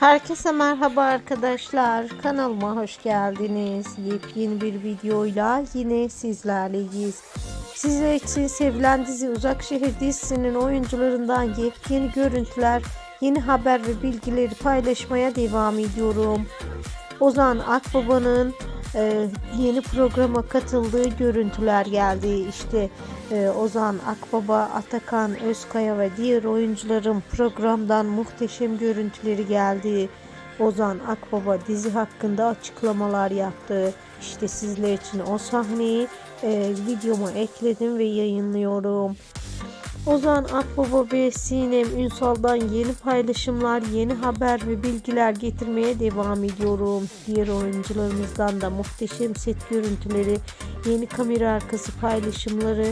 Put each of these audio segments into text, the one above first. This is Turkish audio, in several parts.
Herkese merhaba arkadaşlar. Kanalıma hoş geldiniz. Yepyeni bir videoyla yine sizlerleyiz. Sizler için sevilen dizi Uzak Şehir dizisinin oyuncularından yepyeni görüntüler, yeni haber ve bilgileri paylaşmaya devam ediyorum. Ozan Akbaba'nın e, yeni programa katıldığı görüntüler geldi. İşte e, Ozan Akbaba, Atakan Özkaya ve diğer oyuncuların programdan muhteşem görüntüleri geldi. Ozan Akbaba dizi hakkında açıklamalar yaptı. İşte sizler için o sahneyi e, videoma ekledim ve yayınlıyorum. Ozan Akbaba ve Sinem Ünsal'dan yeni paylaşımlar, yeni haber ve bilgiler getirmeye devam ediyorum. Diğer oyuncularımızdan da muhteşem set görüntüleri, yeni kamera arkası paylaşımları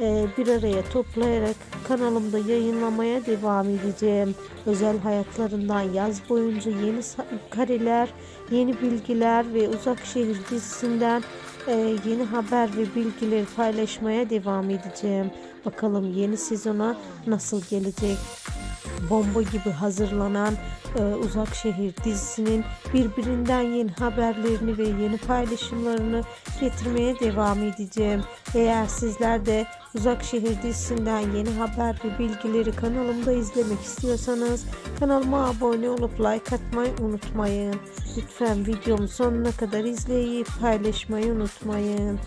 e, bir araya toplayarak kanalımda yayınlamaya devam edeceğim. Özel hayatlarından yaz boyunca yeni kareler, yeni bilgiler ve Uzak Şehir dizisinden yeni haber ve bilgileri paylaşmaya devam edeceğim. Bakalım yeni sezona nasıl gelecek? Bomba gibi hazırlanan e, Uzak Şehir dizisinin birbirinden yeni haberlerini ve yeni paylaşımlarını getirmeye devam edeceğim. Eğer sizler de Uzak Şehir dizisinden yeni haber ve bilgileri kanalımda izlemek istiyorsanız kanalıma abone olup like atmayı unutmayın. Lütfen videomu sonuna kadar izleyip paylaşmayı unutmayın.